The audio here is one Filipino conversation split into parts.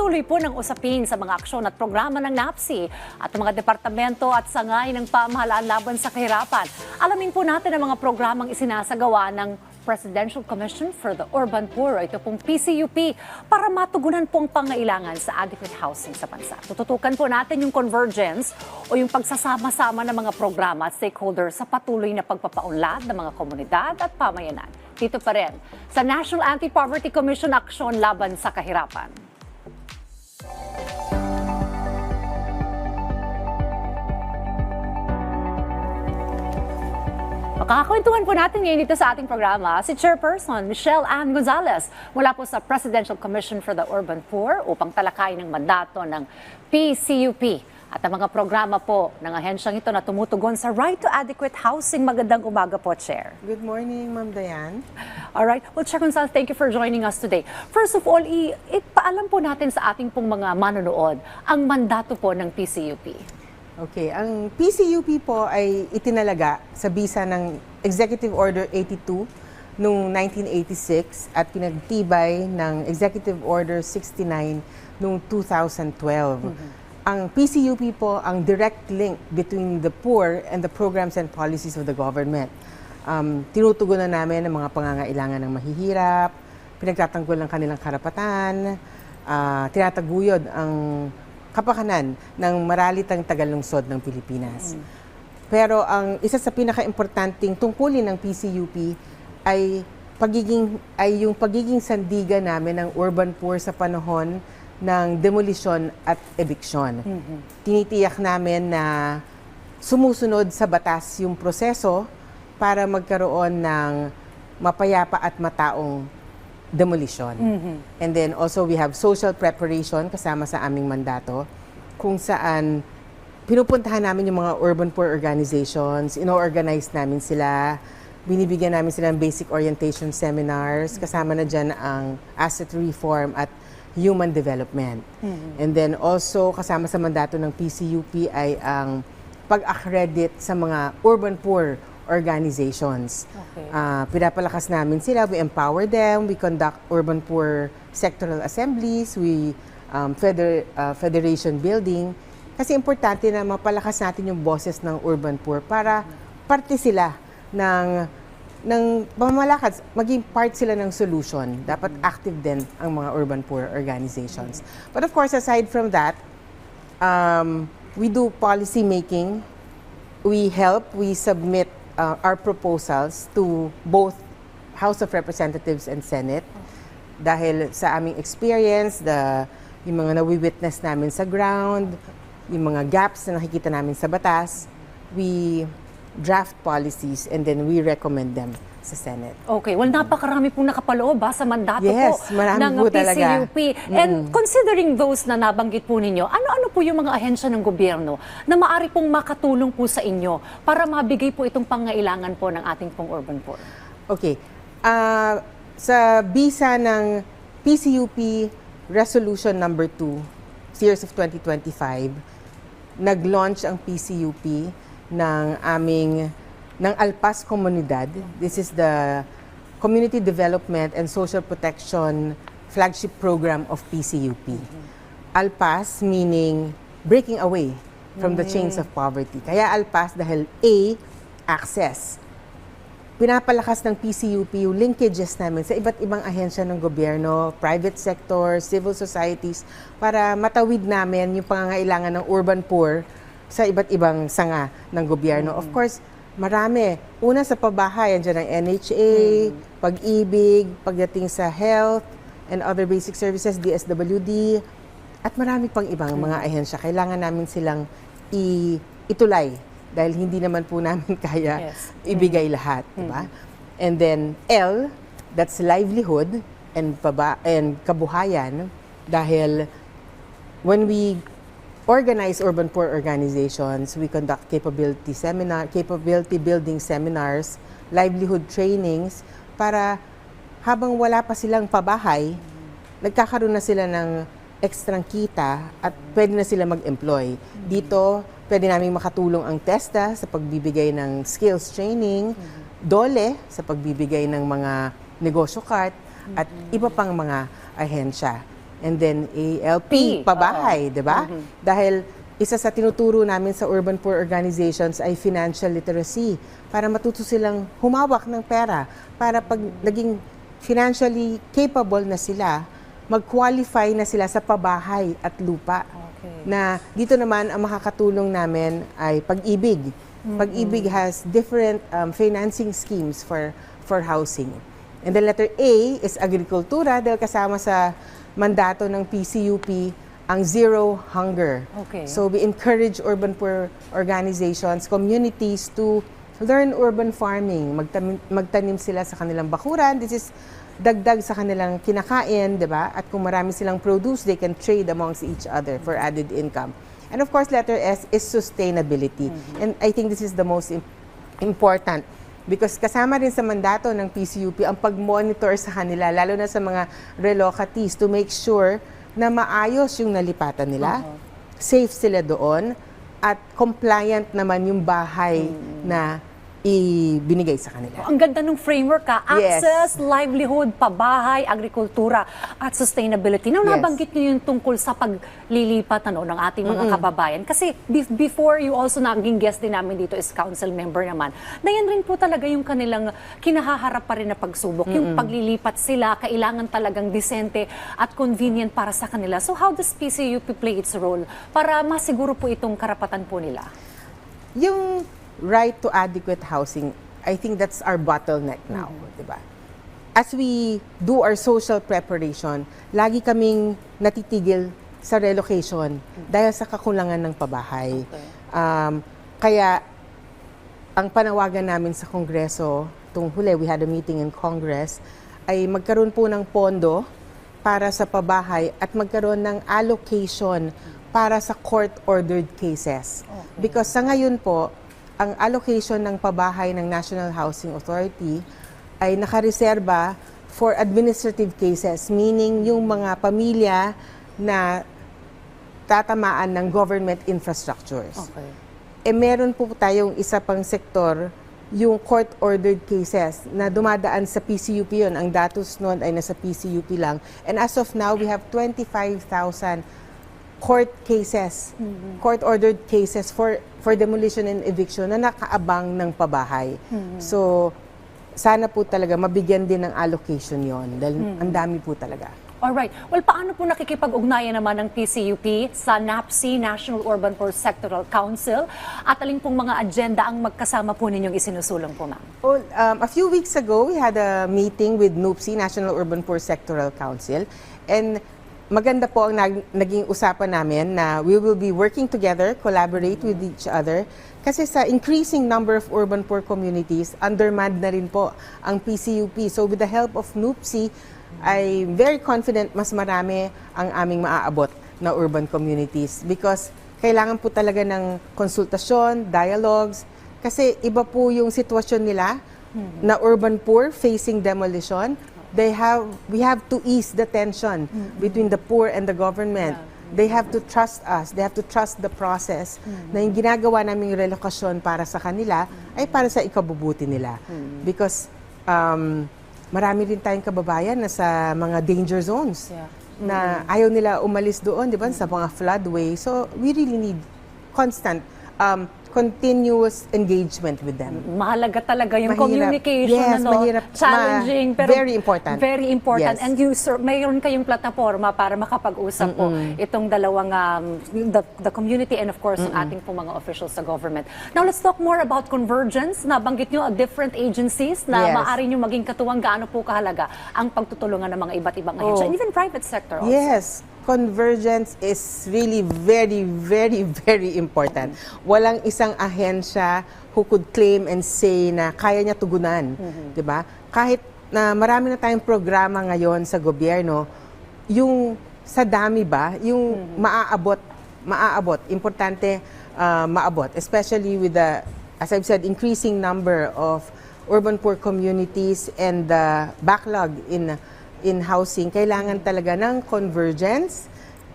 Patuloy po ng usapin sa mga aksyon at programa ng NAPSI at mga departamento at sangay ng pamahalaan laban sa kahirapan. Alamin po natin ang mga programang isinasagawa ng Presidential Commission for the Urban Poor, ito pong PCUP, para matugunan po ang pangailangan sa adequate housing sa bansa. Tututukan po natin yung convergence o yung pagsasama-sama ng mga programa at stakeholders sa patuloy na pagpapaunlad ng mga komunidad at pamayanan. Dito pa rin sa National Anti-Poverty Commission Aksyon Laban sa Kahirapan. Makakakwentuhan po natin ngayon dito sa ating programa si Chairperson Michelle Ann Gonzalez mula po sa Presidential Commission for the Urban Poor upang talakayin ng mandato ng PCUP at ang mga programa po ng ahensyang ito na tumutugon sa right to adequate housing. Magandang umaga po, Chair. Good morning, Ma'am Dayan. All right. Well, Chair Gonzalez, thank you for joining us today. First of all, ipaalam po natin sa ating pong mga manonood ang mandato po ng PCUP. Okay, ang PCUP po ay itinalaga sa bisa ng Executive Order 82 noong 1986 at pinagtibay ng Executive Order 69 noong 2012. Ang PCUP po ang direct link between the poor and the programs and policies of the government. Um, tinutugunan namin ang mga pangangailangan ng mahihirap, pinagtatanggol ng kanilang karapatan, ah, tinataguyod ang kapakanan ng maralitang tagalungsod ng Pilipinas. Pero ang isa sa pinaka-importanting tungkulin ng PCUP ay pagiging ay yung pagiging sandigan namin ng urban poor sa panahon ng demolisyon at eviction. Tinitiyak namin na sumusunod sa batas yung proseso para magkaroon ng mapayapa at mataong demolition. And then also we have social preparation kasama sa aming mandato kung saan pinupuntahan namin yung mga urban poor organizations, ino-organize namin sila, binibigyan namin sila ng basic orientation seminars, kasama na dyan ang asset reform at human development. And then also kasama sa mandato ng PCUP ay ang pag-accredit sa mga urban poor organizations. Okay. Ah, pinapalakas namin sila, we empower them, we conduct urban poor sectoral assemblies, we um, feder, ah, federation building. Kasi importante na mapalakas natin yung boses ng urban poor para parte sila ng ng pamamalakad, maging part sila ng solution. Dapat active din ang mga urban poor organizations. But of course, aside from that, um, we do policy making. We help, we submit uh, our proposals to both House of Representatives and Senate. Dahil sa aming experience, the, yung mga nawi-witness namin sa ground, yung mga gaps na nakikita namin sa batas, we draft policies and then we recommend them sa Senate. Okay, well napakarami pong nakapaloob ha, sa mandato Yes, po ng po talaga. PCUP. And considering those na nabanggit po ninyo, ano-ano po yung mga ahensya ng gobyerno na maari pong makatulong po sa inyo para mabigay po itong pangailangan po ng ating pong urban poor? Okay. Ah, sa bisa ng PCUP Resolution Number 2, Series of 2025, nag-launch ang PCUP ng aming ng Alpas Comunidad. This is the Community Development and Social Protection flagship program of PCUP. Alpas meaning breaking away from the chains of poverty. Kaya Alpas dahil A, access pinapalakas ng PCUP yung linkages namin sa iba't ibang ahensya ng gobyerno, private sector, civil societies, para matawid namin yung pangangailangan ng urban poor sa iba't ibang sanga ng gobyerno. Of course, marami. Una sa pabahay, andyan ang NHA, pag-ibig, pagdating sa health and other basic services, DSWD, at marami pang ibang mga ahensya. Kailangan namin silang i- itulay dahil hindi naman po namin kaya Yes. ibigay lahat, di ba? And then L, that's livelihood and paba and kabuhayan dahil when we organize urban poor organizations, we conduct capability seminar, capability building seminars, livelihood trainings para habang wala pa silang pabahay, nagkakaroon na sila ng ekstrang kita at pwede na sila mag-employ. Dito, pwede namin makatulong ang TESTA sa pagbibigay ng skills training, DOLE sa pagbibigay ng mga negosyo card, at iba pang mga ahensya. and then ALP, P, pabahay, di ba? Dahil isa sa tinuturo namin sa urban poor organizations ay financial literacy para matuto silang humawak ng pera para pag naging financially capable na sila, mag-qualify na sila sa pabahay at lupa. Okay. Na dito naman ang makakatulong namin ay pag-ibig. Pag-ibig has different um, financing schemes for for housing. And the letter A is agrikultura dahil kasama sa mandato ng PCUP ang zero hunger. Okay. So we encourage urban poor organizations, communities to learn urban farming. Magtanim, magtanim sila sa kanilang bakuran. This is dagdag sa kanilang kinakain, di ba? At kung marami silang produce, they can trade amongst each other for added income. And of course, letter S is sustainability. And I think this is the most im- important because kasama rin sa mandato ng PCUP ang pag-monitor sa kanila, lalo na sa mga relocatees to make sure na maayos yung nalipatan nila, safe sila doon, at compliant naman yung bahay na ibinigay sa kanila. Ang ganda ng framework ka, Yes. access, livelihood, pabahay, agrikultura, at sustainability. Nang Yes. nabanggit niyo yung tungkol sa paglilipat ano, ng ating mga kababayan. Kasi be- before you also naging guest din namin dito is council member naman, na yan rin po talaga yung kanilang kinahaharap pa rin na pagsubok. Yung paglilipat sila, kailangan talagang decente at convenient para sa kanila. So how does PCUP play its role para masiguro po itong karapatan po nila? Yung right to adequate housing, I think that's our bottleneck now, di ba? As we do our social preparation, lagi kaming natitigil sa relocation dahil sa kakulangan ng pabahay. Um, kaya ang panawagan namin sa Kongreso, tung huli, we had a meeting in Congress, ay magkaroon po ng pondo para sa pabahay at magkaroon ng allocation para sa court-ordered cases. Because sa ngayon po, ang allocation ng pabahay ng National Housing Authority ay nakareserba for administrative cases, meaning yung mga pamilya na tatamaan ng government infrastructures Okay. eh meron po tayong isa pang sektor, yung court-ordered cases na dumadaan sa PCUP yun. Ang datos noon ay nasa PCUP lang. And as of now, we have 25,000 court cases, court-ordered cases for for demolition and eviction na nakaabang ng pabahay. So, sana po talaga mabigyan din ng allocation yon dahil ang dami po talaga. Alright. Well, paano po nakikipag-ugnayan naman ng PCUP sa NAPSI, National Urban Poor Sectoral Council? At alin pong mga agenda ang magkasama po ninyong isinusulong po, ma'am? Well, um, a few weeks ago, we had a meeting with NUPSI, National Urban Poor Sectoral Council. And maganda po ang nag- naging usapan namin na we will be working together, collaborate with each other. Kasi sa increasing number of urban poor communities, undermanned na rin po ang PCUP. So with the help of NUPSI, I'm very confident mas marami ang aming maaabot na urban communities because kailangan po talaga ng konsultasyon, dialogues, kasi iba po yung sitwasyon nila na urban poor facing demolition. They have we have to ease the tension between the poor and the government. They have to trust us. They have to trust the process na yung ginagawa naming relokasyon para sa kanila ay para sa ikabubuti nila. Because um, marami rin tayong kababayan na sa mga danger zones Yeah. na ayaw nila umalis doon, di ba, sa mga floodway. So, we really need constant, um, continuous engagement with them. Mahalaga talaga yung Mahirap. communication, Yes, ano, mahirap. challenging, Ma- pero very important. Very important. Yes. And you, sir, mayroon kayong plataforma para makapag-usap po itong dalawang, um, the, the community and of course, ang ating po mga officials sa government. Now, let's talk more about convergence. Nabanggit nyo, uh, different agencies na Yes. maaari nyo maging katuwang gaano po kahalaga ang pagtutulungan ng mga iba't ibang ahensya. Oh. And even private sector also. Yes, convergence is really very, very, very important. Walang isang ahensya who could claim and say na kaya niya tugunan, 'di ba? Kahit na marami na tayong programa ngayon sa gobyerno, yung sa dami ba, yung maaabot, maaabot, importante uh, maabot, especially with the as I've said increasing number of urban poor communities and the backlog in in housing, kailangan talaga ng convergence.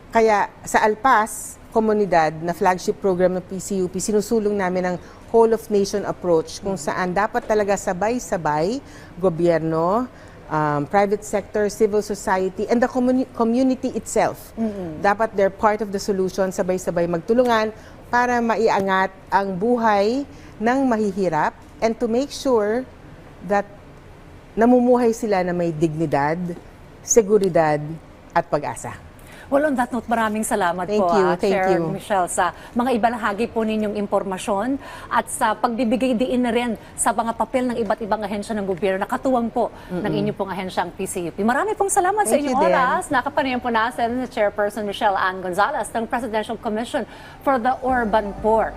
Kaya sa Alpas, komunidad na flagship program ng PCUP, sinusulong namin ang whole of nation approach kung saan dapat talaga sabay-sabay, gobyerno, um, private sector, civil society, and the communi- community itself. Dapat they're part of the solution, sabay-sabay magtulungan para maiangat ang buhay ng mahihirap and to make sure that namumuhay sila na may dignidad, seguridad, at pag-asa. Well, on that note, maraming salamat Thank po, you, ah, thank Chair you. Michelle, sa mga ibalahagi po ninyong impormasyon at sa pagbibigay diin na rin sa mga papel ng iba't ibang ahensya ng gobyerno. Nakatuwang po ng inyo pong ahensyang PCUP. Marami pong salamat sa Thank inyong you, Dan. oras. Nakapanayan po natin Chairperson Michelle Ann Gonzalez ng Presidential Commission for the Urban Poor.